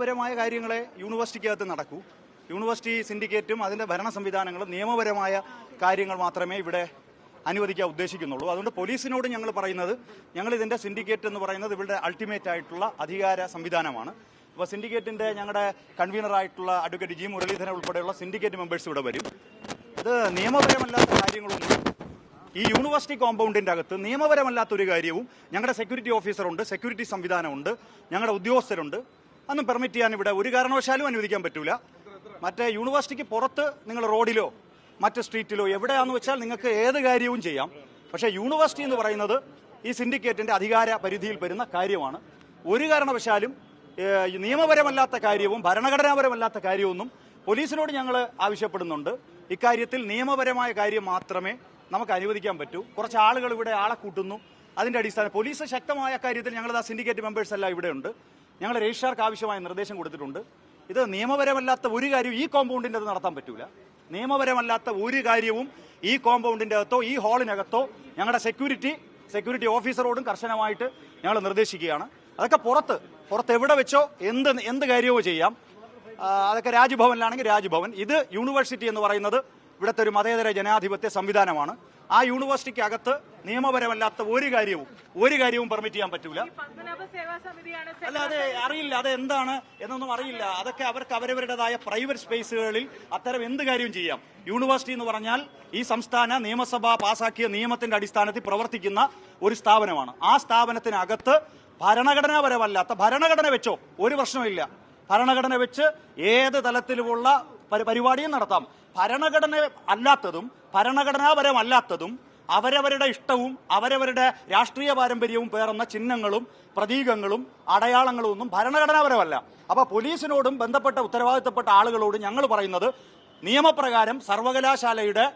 നിയമപരമായ കാര്യങ്ങളെ യൂണിവേഴ്സിറ്റിക്കകത്ത് നടക്കൂ. യൂണിവേഴ്സിറ്റി സിൻഡിക്കേറ്റും അതിന്റെ ഭരണ സംവിധാനങ്ങളും നിയമപരമായ കാര്യങ്ങൾ മാത്രമേ ഇവിടെ അനുവദിക്കാൻ ഉദ്ദേശിക്കുന്നുള്ളൂ. അതുകൊണ്ട് പോലീസിനോട് ഞങ്ങൾ പറയുന്നത് ഞങ്ങൾ ഇതിന്റെ സിൻഡിക്കേറ്റ് എന്ന് പറയുന്നത് ഇവരുടെ അൾട്ടിമേറ്റ് ആയിട്ടുള്ള അധികാര സംവിധാനമാണ്. അപ്പോൾ സിൻഡിക്കേറ്റിന്റെ ഞങ്ങളുടെ കൺവീനറായിട്ടുള്ള അഡ്വക്കേറ്റ് ജി മുരളീധരൻ ഉൾപ്പെടെയുള്ള സിൻഡിക്കേറ്റ് മെമ്പേഴ്സ് ഇവിടെ വരും. ഇത് നിയമപരമല്ലാത്ത കാര്യങ്ങളൊന്നും ഈ യൂണിവേഴ്സിറ്റി കോമ്പൗണ്ടിന്റെ അകത്ത് നിയമപരമല്ലാത്ത ഒരു കാര്യവും ഞങ്ങളുടെ സെക്യൂരിറ്റി ഓഫീസറുണ്ട് സെക്യൂരിറ്റി സംവിധാനമുണ്ട് ഞങ്ങളുടെ ഉദ്യോഗസ്ഥരുണ്ട്. അതൊന്നും പെർമിറ്റ് ചെയ്യാൻ ഇവിടെ ഒരു കാരണവശാലും അനുവദിക്കാൻ പറ്റൂല. മറ്റേ യൂണിവേഴ്സിറ്റിക്ക് പുറത്ത് നിങ്ങൾ റോഡിലോ മറ്റ് സ്ട്രീറ്റിലോ എവിടെയാണെന്ന് വെച്ചാൽ നിങ്ങൾക്ക് ഏത് കാര്യവും ചെയ്യാം. പക്ഷേ യൂണിവേഴ്സിറ്റി എന്ന് പറയുന്നത് ഈ സിൻഡിക്കേറ്റിന്റെ അധികാര പരിധിയിൽ വരുന്ന കാര്യമാണ്. ഒരു കാരണവശാലും നിയമപരമല്ലാത്ത കാര്യവും ഭരണഘടനാപരമല്ലാത്ത കാര്യമൊന്നും പോലീസിനോട് ഞങ്ങൾ ആവശ്യപ്പെടുന്നുണ്ട്. ഇക്കാര്യത്തിൽ നിയമപരമായ കാര്യം മാത്രമേ നമുക്ക് അനുവദിക്കാൻ പറ്റൂ. കുറച്ച് ആളുകൾ ഇവിടെ ആളെ കൂട്ടുന്നു. അതിന്റെ അടിസ്ഥാനം പോലീസ് ശക്തമായ കാര്യത്തിൽ ഞങ്ങൾ ആ സിൻഡിക്കേറ്റ് മെമ്പേഴ്സ് എല്ലാം ഇവിടെയുണ്ട് ഞങ്ങൾ രജിസ്ട്രാർക്ക് ആവശ്യമായ നിർദ്ദേശം കൊടുത്തിട്ടുണ്ട്. ഇത് നിയമപരമല്ലാത്ത ഒരു കാര്യവും ഈ കോമ്പൗണ്ടിന്റെ അത് നടത്താൻ പറ്റൂല. നിയമപരമല്ലാത്ത ഒരു കാര്യവും ഈ കോമ്പൗണ്ടിന്റെ അകത്തോ ഈ ഹാളിനകത്തോ ഞങ്ങളുടെ സെക്യൂരിറ്റി സെക്യൂരിറ്റി ഓഫീസറോടും കർശനമായിട്ട് ഞങ്ങൾ നിർദ്ദേശിക്കുകയാണ്. അതൊക്കെ പുറത്ത് പുറത്ത് എവിടെ വെച്ചോ എന്ത് എന്ത് കാര്യമോ ചെയ്യാം. അതൊക്കെ രാജ്ഭവനിലാണെങ്കിൽ രാജ്ഭവൻ. ഇത് യൂണിവേഴ്സിറ്റി എന്ന് പറയുന്നത് ഇവിടുത്തെ ഒരു മതേതര ജനാധിപത്യ സംവിധാനമാണ്. ആ യൂണിവേഴ്സിറ്റിക്ക് അകത്ത് നിയമപരമല്ലാത്ത ഒരു കാര്യവും ഒരു കാര്യവും പെർമിറ്റ് ചെയ്യാൻ പറ്റൂല. അല്ല അത് അറിയില്ല അത് എന്താണ് എന്നൊന്നും അറിയില്ല. അതൊക്കെ അവർക്ക് അവരവരുടേതായ പ്രൈവറ്റ് സ്പേസുകളിൽ അത്തരം എന്ത് കാര്യവും ചെയ്യാം. യൂണിവേഴ്സിറ്റി എന്ന് പറഞ്ഞാൽ ഈ സംസ്ഥാന നിയമസഭ പാസാക്കിയ നിയമത്തിന്റെ അടിസ്ഥാനത്തിൽ പ്രവർത്തിക്കുന്ന ഒരു സ്ഥാപനമാണ്. ആ സ്ഥാപനത്തിനകത്ത് ഭരണഘടനാപരമല്ലാത്ത ഭരണഘടന വെച്ചോ ഒരു പ്രശ്നമില്ല ഭരണഘടന വെച്ച് ഏത് തലത്തിലുമുള്ള പരി- പരിപാടിയും നടത്താം. ഭരണഘടന അല്ലാത്തതും ഭരണഘടനാപരമല്ലാത്തതും അവരവരുടെ ഇഷ്ടവും അവരവരുടെ രാഷ്ട്രീയ പാരമ്പര്യവും പേറുന്ന ചിഹ്നങ്ങളും പ്രതീകങ്ങളും അടയാളങ്ങളും ഒന്നും ഭരണഘടനാപരമല്ല. അപ്പൊ പോലീസിനോടും ബന്ധപ്പെട്ട ഉത്തരവാദിത്തപ്പെട്ട ആളുകളോടും ഞങ്ങൾ പറയുന്നത് നിയമപ്രകാരം സർവകലാശാലയുടെ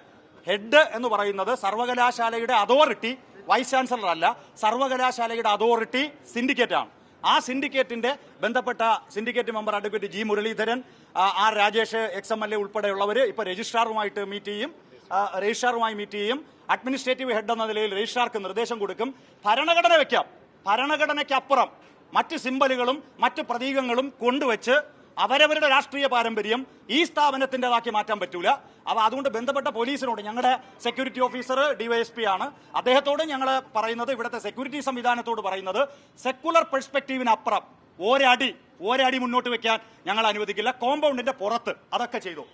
ഹെഡ് എന്ന് പറയുന്നത് സർവകലാശാലയുടെ അതോറിറ്റി വൈസ് ചാൻസലർ അല്ല സർവകലാശാലയുടെ അതോറിറ്റി സിൻഡിക്കേറ്റ് ആണ് ആ സിൻഡിക്കേറ്റിന്റെ ബന്ധപ്പെട്ട syndicate member advocate G Muraleedharan R Rajesh ex M L A ഉൾപ്പെടെയുള്ളവർ ഇപ്പൊ രജിസ്ട്രാറുമായിട്ട് മീറ്റ് ചെയ്യും. രജിസ്ട്രാറുമായി മീറ്റ് ചെയ്യും. അഡ്മിനിസ്ട്രേറ്റീവ് ഹെഡ് എന്ന നിലയിൽ രജിസ്ട്രാർക്ക് നിർദ്ദേശം കൊടുക്കും. ഭരണഘടന വെക്കാം. ഭരണഘടനയ്ക്കപ്പുറം മറ്റ് സിമ്പലുകളും മറ്റ് പ്രതീകങ്ങളും കൊണ്ടുവച്ച് അവരവരുടെ രാഷ്ട്രീയ പാരമ്പര്യം ഈ സ്ഥാപനത്തിന്റെതാക്കി മാറ്റാൻ പറ്റൂല. അപ്പൊ അതുകൊണ്ട് ബന്ധപ്പെട്ട പോലീസിനോട് ഞങ്ങളുടെ സെക്യൂരിറ്റി ഓഫീസർ ഡിവൈഎസ്പി ആണ്. അദ്ദേഹത്തോട് ഞങ്ങൾ പറയുന്നത് ഇവിടുത്തെ സെക്യൂരിറ്റി സംവിധാനത്തോട് പറയുന്നത് സെക്കുലർ പെർസ്പെക്റ്റീവിനപ്പുറം ഒരടി ഒരടി മുന്നോട്ട് വെക്കാൻ ഞങ്ങൾ അനുവദിക്കില്ല. കോമ്പൗണ്ടിന്റെ പുറത്ത് അതൊക്കെ ചെയ്തു.